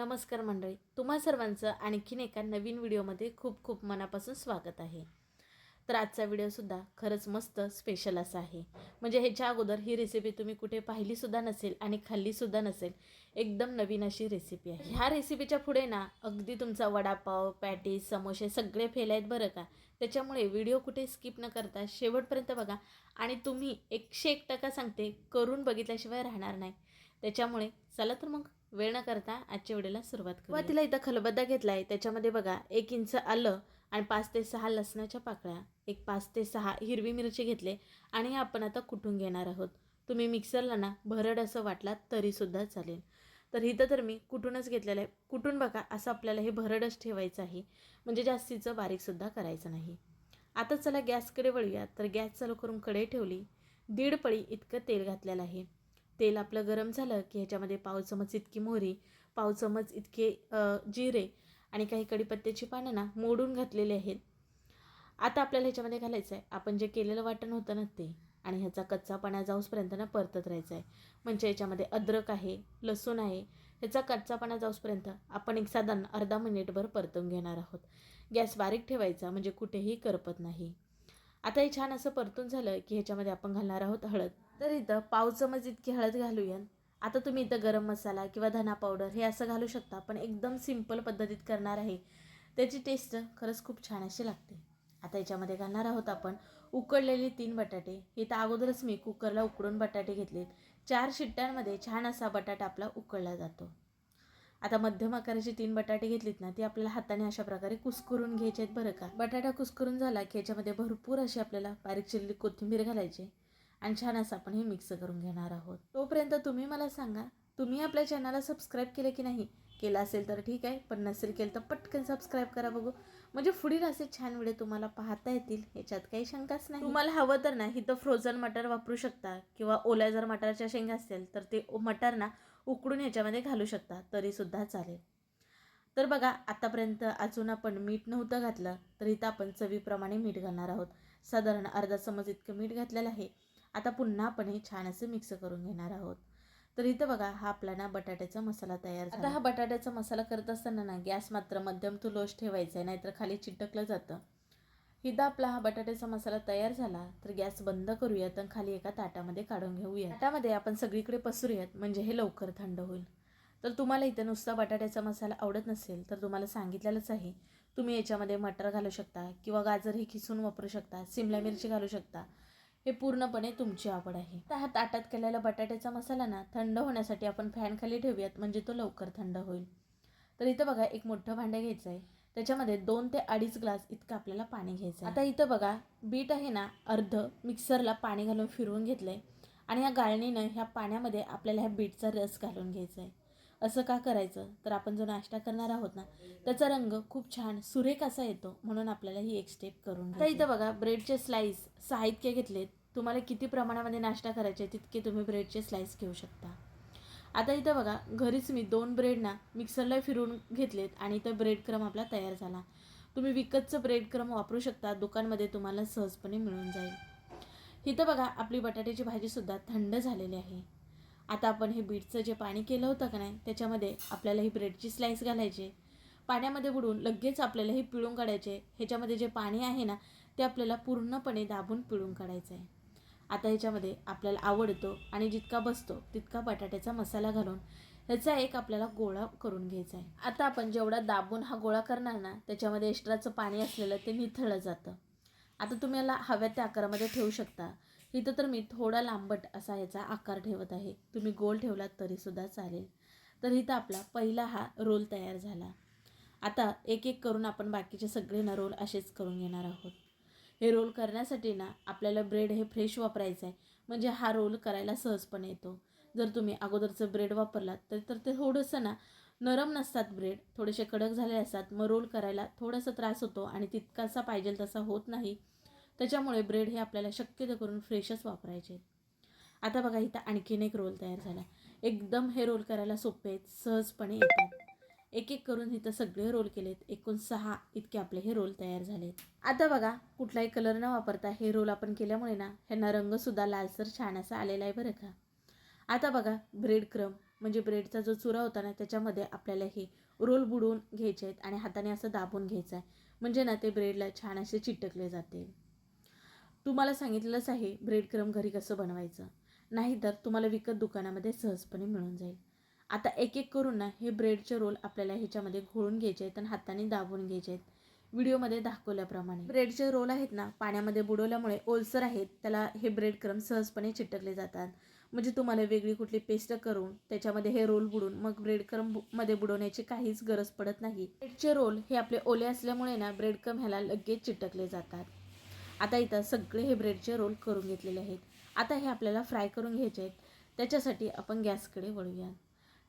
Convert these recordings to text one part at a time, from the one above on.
नमस्कार मंडळी तुम्हा सर्वांचं आणखीन एका नवीन व्हिडिओमध्ये खूप खूप मनापासून स्वागत आहे. तर आजचा व्हिडिओसुद्धा खरंच मस्त स्पेशल असा आहे. म्हणजे ह्याच्या अगोदर ही रेसिपी तुम्ही कुठे पाहिलीसुद्धा नसेल आणि खाल्लीसुद्धा नसेल एकदम नवीन अशी रेसिपी आहे. ह्या रेसिपीच्या पुढे ना अगदी तुमचा वडापाव पॅटीस समोसे सगळे फेल आहेत बरं का? त्याच्यामुळे व्हिडिओ कुठे स्किप न करता शेवटपर्यंत बघा. आणि तुम्ही एकशे एक टक्का सांगते करून बघितल्याशिवाय राहणार नाही. त्याच्यामुळे चला तर मग वेळ न करता आजच्या व्हिडिओला सुरुवात करू तिला इथं खलबत्ता घेतला आहे त्याच्यामध्ये बघा एक इंच आलं आणि पाच ते सहा लसणाच्या पाकळ्या एक पाच ते सहा हिरवी मिरची घेतले आणि आपण आता कुटून घेणार आहोत? तुम्ही मिक्सरला ना भरड असं वाटलात तरीसुद्धा चालेल. तर इथं तर मी कुटूनच घेतलेलं आहे. कुटून बघा असं आपल्याला हे भरडच ठेवायचं आहे. म्हणजे जास्तीचं बारीकसुद्धा करायचं नाही. आता चला गॅसकडे वळूया. तर गॅस चालू करून कढई ठेवली. दीड पळी इतकं तेल घातलेलं आहे. तेल आपलं गरम झालं की ह्याच्यामध्ये पाव चमच इतकी मोहरी पाव चमच इतके जिरे आणि काही कडीपत्त्याची पानं ना मोडून घातलेले आहेत. आता आपल्याला ह्याच्यामध्ये घालायचं आहे आपण जे केलेलं वाटण होतं ना ते आणि ह्याचा कच्चापणा जाऊसपर्यंत ना परतत राहायचं आहे म्हणजे याच्यामध्ये अद्रक आहे लसूण आहे ह्याचा कच्चापणा जाऊसपर्यंत आपण एक साधारण अर्धा मिनिटभर परतून घेणार आहोत. गॅस बारीक ठेवायचा म्हणजे कुठेही करपत नाही. आता हे छान असं परतून झालं की ह्याच्यामध्ये आपण घालणार आहोत हळद. तर इथं पाव चमच इतकी हळद घालूया आता तुम्ही इथं गरम मसाला किंवा धना पावडर हे असं घालू शकता पण एकदम सिंपल पद्धतीत करणार आहे. त्याची टेस्ट खरंच खूप छान अशी लागते. आता याच्यामध्ये घालणार आहोत आपण उकडलेले तीन बटाटे. हे तर अगोदरच मी कुकरला उकडून बटाटे घेतलेत. चार शिट्ट्यांमध्ये छान असा बटाटा आपला उकळला जातो. आता मध्यम आकाराचे तीन बटाटे घेतलीत ना ते आपल्याला हाताने अशा प्रकारे कुस्करून घ्यायचे आहेत बरं का. बटाटा कुस्करून झाला की याच्यामध्ये भरपूर अशी आपल्याला बारीक चिरलेली कोथिंबीर घालायची. आणि छान असं आपण हे मिक्स करून घेणार आहोत. तोपर्यंत तुम्ही मला सांगा तुम्ही आपल्या चॅनलला सबस्क्राईब केले की नाही? केलं असेल तर ठीक आहे पण नसेल केलं तर पटकन सबस्क्राईब करा बघू. म्हणजे पुढील असे छान व्हिडिओ तुम्हाला पाहता येतील याच्यात काही शंकाच नाही. तुम्हाला हवं तर ना इथं फ्रोझन मटर वापरू शकता किंवा ओल्या जर मटारच्या शेंगा असतील तर ते मटर ना उकडून ह्याच्यामध्ये घालू शकता तरीसुद्धा चालेल. तर बघा आतापर्यंत अजून आपण मीठ नव्हतं घातलं तर इथं आपण चवीप्रमाणे मीठ घालणार आहोत. साधारण अर्धा चमच इतकं मीठ घातलेलं आहे. आता पुन्हा आपण हे छान असं मिक्स करून घेणार आहोत. तर इथं बघा हा आपला ना बटाट्याचा मसाला तयार झाला. आता हा बटाट्याचा मसाला करत असताना ना गॅस मात्र मध्यम टू लोच ठेवायचा आहे नाहीतर खाली चिटकलं जातं. इथं आपला हा बटाट्याचा मसाला तयार झाला तर गॅस बंद करूयात आणि खाली एका ताटामध्ये काढून घेऊया ताटामध्ये आपण सगळीकडे पसरूयात म्हणजे हे लवकर थंड होईल. तर तुम्हाला इथं नुसता बटाट्याचा मसाला आवडत नसेल तर तुम्हाला सांगितलेलंच आहे. तुम्ही याच्यामध्ये मटर घालू शकता किंवा गाजर हे खिसून वापरू शकता सिमला मिरची घालू शकता. हे पूर्णपणे तुमची आवड आहे. तर हा ताटात केलेला बटाट्याचा मसाला ना थंड होण्यासाठी आपण फॅनखाली ठेवूयात म्हणजे तो लवकर थंड होईल. तर इथं बघा एक मोठं भांडं घ्यायचं आहे त्याच्यामध्ये दोन ते अडीच ग्लास इतकं आपल्याला पाणी घ्यायचं आहे आता इथं बघा बीट आहे ना अर्ध मिक्सरला पाणी घालून फिरवून घेतलं आहे आणि ह्या गाळणीनं ह्या पाण्यामध्ये आपल्याला ह्या बीटचा रस घालून घ्यायचा आहे असं का करायचं? तर आपण जो नाश्ता करणार आहोत ना त्याचा रंग खूप छान सुरेख असा येतो म्हणून आपल्याला ही एक स्टेप करून आता इथं बघा ब्रेडचे स्लाईस साहित्य घेतलेत. तुम्हाला किती प्रमाणामध्ये नाश्ता करायचे तितके तुम्ही ब्रेडचे स्लाईस घेऊ शकता. आता इथं बघा घरीच मी दोन ब्रेड ना मिक्सरला फिरवून घेतलेत आणि इथं ब्रेड क्रम आपला तयार झाला. तुम्ही विकतचं ब्रेड क्रम वापरू शकता दुकानमध्ये तुम्हाला सहजपणे मिळून जाईल. इथं बघा आपली बटाट्याची भाजीसुद्धा थंड झालेली आहे. आता आपण हे बीटचं जे पाणी केलं होतं का नाही त्याच्यामध्ये आपल्याला ही ब्रेडची स्लाईस घालायची. पाण्यामध्ये बुडून लगेच आपल्याला हे पिळून काढायचे. ह्याच्यामध्ये जे पाणी आहे ना ते आपल्याला पूर्णपणे दाबून पिळून काढायचं आहे. आता ह्याच्यामध्ये आपल्याला आवडतो आणि जितका बसतो तितका बटाट्याचा मसाला घालून ह्याचा एक आपल्याला गोळा करून घ्यायचा आहे. आता आपण जेवढा दाबून हा गोळा करणार ना त्याच्यामध्ये एक्स्ट्राचं पाणी असलेलं ते निथळलं जातं. आता तुम्ही याला हव्या त्या आकारामध्ये ठेवू शकता. इथं तर मी थोडा लांबट असा याचा आकार ठेवत आहे. तुम्ही गोल ठेवलात तरीसुद्धा चालेल. तर इथं आपला पहिला हा रोल तयार झाला. आता एक एक करून आपण बाकीचे सगळे ना रोल असेच करून घेणार आहोत. हे रोल करण्यासाठी ना आपल्याला ब्रेड हे फ्रेश वापरायचं आहे. म्हणजे हा रोल करायला सहजपणे येतो. जर तुम्ही अगोदरचं ब्रेड वापरलात तर तर ते थोडंसं ना नरम नसतात ब्रेड. थोडेसे कडक झाले असतात. मग रोल करायला थोडासा त्रास होतो आणि तितकासा पाहिजे तसा होत नाही. त्याच्यामुळे ब्रेड हे आपल्याला शक्यतो करून फ्रेशच वापरायचे. आता बघा इथं आणखीन एक रोल तयार झाला. एकदम हे रोल करायला सोपे आहेत सहजपणे येतात. एक एक करून इथं सगळे रोल केलेत. एकूण सहा इतके आपले हे रोल तयार झालेत. आता बघा कुठलाही कलर न वापरता हे रोल आपण केल्यामुळे ना ह्यांना रंगसुद्धा लालसर छान असा आलेला आहे बरं का. आता बघा ब्रेड क्रम म्हणजे ब्रेडचा जो चुरा होता ना त्याच्यामध्ये आपल्याला हे रोल बुडवून घ्यायचे आहेत आणि हाताने असं दाबून घ्यायचं आहे. म्हणजे ना ते ब्रेडला छान असे चिटकले जाते तुम्हाला सांगितलंच आहे ब्रेड क्रम घरी कसं बनवायचं? नाहीतर तुम्हाला विकत दुकानामध्ये सहजपणे मिळून जाईल. आता एक एक करून ना हे ब्रेडचे रोल आपल्याला ह्याच्यामध्ये घोळून घ्यायचे आहेत आणि हाताने दाबून घ्यायचे आहेत. व्हिडिओमध्ये दाखवल्याप्रमाणे. ब्रेडचे रोल आहेत ना पाण्यामध्ये बुडवल्यामुळे ओलसर आहेत त्याला हे ब्रेड क्रम सहजपणे चिटकले जातात. म्हणजे तुम्हाला वेगळी कुठली पेस्ट करून त्याच्यामध्ये हे रोल बुडून मग ब्रेड क्रममध्ये बुडवण्याची काहीच गरज पडत नाही. ब्रेडचे रोल हे आपले ओले असल्यामुळे ना ब्रेड क्रम ह्याला लगेच चिटकले जातात. आता इथं सगळे हे ब्रेडचे रोल करून घेतलेले आहेत. आता हे आपल्याला फ्राय करून घ्यायचे आहेत. त्याच्यासाठी आपण गॅसकडे वळूया.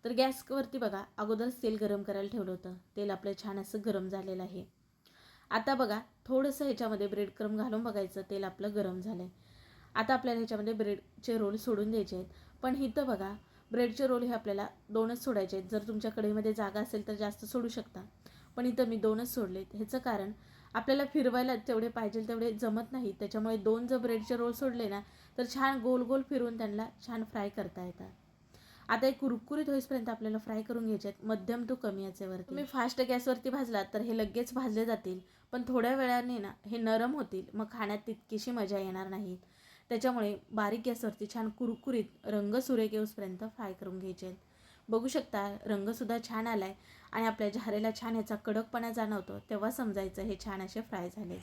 तर गॅसवरती बघा अगोदरच तेल गरम करायला ठेवलं होतं. तेल आपलं छान असं गरम झालेलं आहे. आता बघा थोडंसं ह्याच्यामध्ये ब्रेड क्रम घालून बघायचं. तेल आपलं गरम झालं आहे आता आपल्याला ह्याच्यामध्ये ब्रेडचे रोल सोडून द्यायचे आहेत. पण इथं बघा ब्रेडचे रोल हे आपल्याला दोनच सोडायचे आहेत. जर तुमच्या कढईमध्ये जागा असेल तर जास्त सोडू शकता. पण इथं मी दोनच सोडलेत. ह्याचं कारण आपल्याला फिरवायला तेवढे पाहिजे तेवढे जमत नाही. त्याच्यामुळे दोन जर ब्रेडचे रोल सोडले ना तर छान गोल गोल फिरून त्यांना छान फ्राय करता येतात. आता एक कुरकुरीत होईपर्यंत आपल्याला फ्राय करून घ्यायचे आहेत. मध्यम टू कमी याचेवर तुम्ही फास्ट गॅसवरती भाजलात तर हे लगेच भाजले जातील. पण थोड्या वेळाने ना हे नरम होतील. मग खाण्यात तितकीशी मजा येणार नाही. त्याच्यामुळे बारीक गॅसवरती छान कुरकुरीत रंग सुरेख येऊसपर्यंत फ्राय करून घ्यायचे आहेत. बघू शकता रंगसुद्धा छान आला आहे आणि आपल्या झारेला छान ह्याचा कडकपणा जाणवतो तेव्हा समजायचं हे छान असे फ्राय झाले.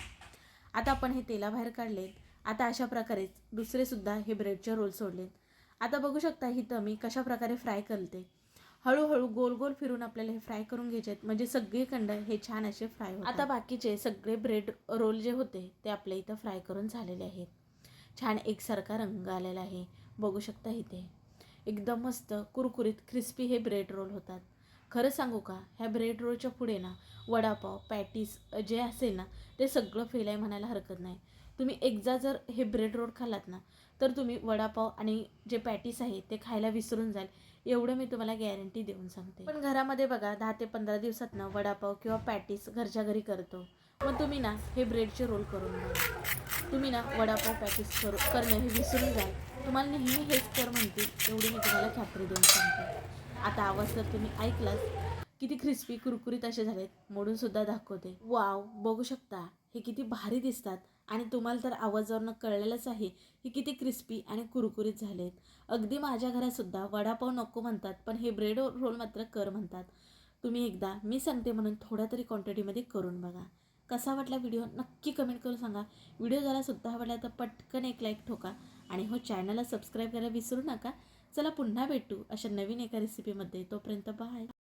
आता आपण हे तेलाबाहेर काढलेत. आता अशा प्रकारेच दुसरेसुद्धा हे ब्रेडचे रोल सोडलेत. आता बघू शकता इथं मी कशा प्रकारे फ्राय करते. हळूहळू गोल गोल फिरून आपल्याला हे फ्राय करून घ्यायचे आहेत. म्हणजे सगळे कंड हे छान असे फ्राय आता बाकीचे सगळे ब्रेड रोल जे होते ते आपल्या इथं फ्राय करून झालेले आहेत. छान एकसारखा रंग आलेला आहे. बघू शकता इथे. एकदम मस्त कुरकुरीत क्रिस्पी हे ब्रेड रोल होतात. खरं सांगू का ह्या ब्रेड रोलच्या पुढे ना वडापाव पॅटीस जे असेल ना ते सगळं फेल आहे म्हणायला हरकत नाही. तुम्ही एकदा जर हे ब्रेड रोल खाल्लात ना तर तुम्ही वडापाव आणि जे पॅटीस आहे ते खायला विसरून जाल. एवढं मी तुम्हाला गॅरंटी देऊन सांगते. पण घरामध्ये बघा दहा ते पंधरा दिवसातनं वडापाव किंवा पॅटीस घरच्या घरी करतो. मग तुम्ही ना हे ब्रेडचे रोल करून द्या तुम्ही ना वडापाव पॅटीस करू करणं हे विसरून जाल. तुम्हाला नेहमी हेच कर म्हणतील एवढी मी तुम्हाला खात्री देऊन सांगते. आता आवाज तर तुम्ही ऐकलाच. किती क्रिस्पी कुरकुरीत असे झालेत. मोडून सुद्धा दाखवते. वाव बघू शकता. हे किती भारी दिसतात. आणि तुम्हाला तर आवाजावरनं कळलेलंच आहे हे किती क्रिस्पी आणि कुरकुरीत झालेत. अगदी माझ्या घरातसुद्धा वडापाव नको म्हणतात पण हे ब्रेड रोल मात्र कर म्हणतात. तुम्ही एकदा मी सांगते म्हणून थोड्या तरी क्वांटिटीमध्ये करून बघा. कसा वाटला व्हिडिओ नक्की कमेंट करून सांगा. व्हिडिओ जरा सुद्धा आवडला तर पटकन एक लाईक ठोका. आणि हो चॅनलला सबस्क्राईब करायला विसरू नका. चला पुन्हा भेटू अशा नवीन एका रेसिपीमध्ये तोपर्यंत बाय